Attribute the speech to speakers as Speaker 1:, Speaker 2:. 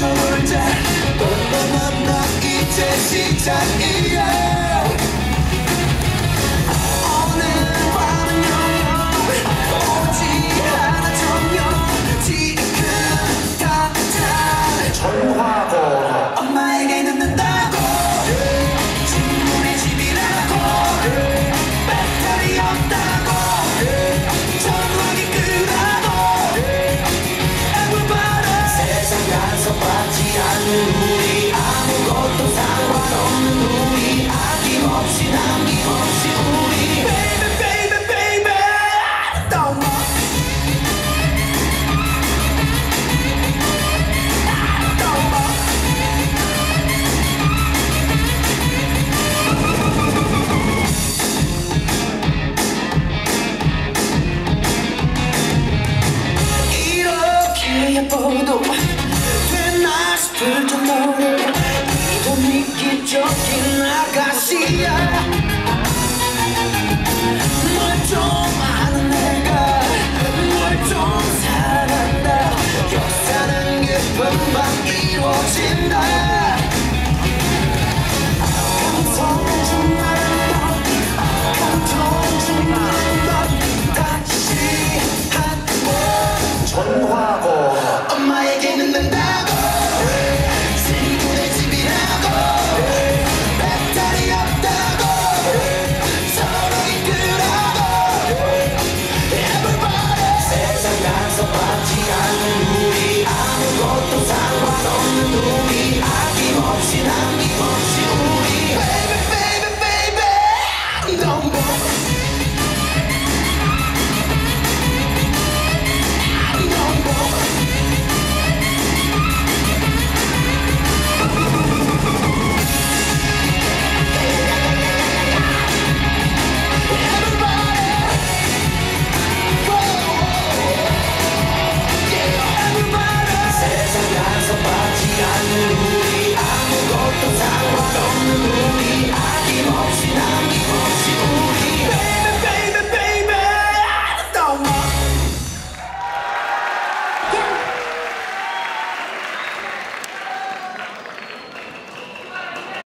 Speaker 1: 서울 다 오빠만 나 이제 시작이야. 温暖你我心的。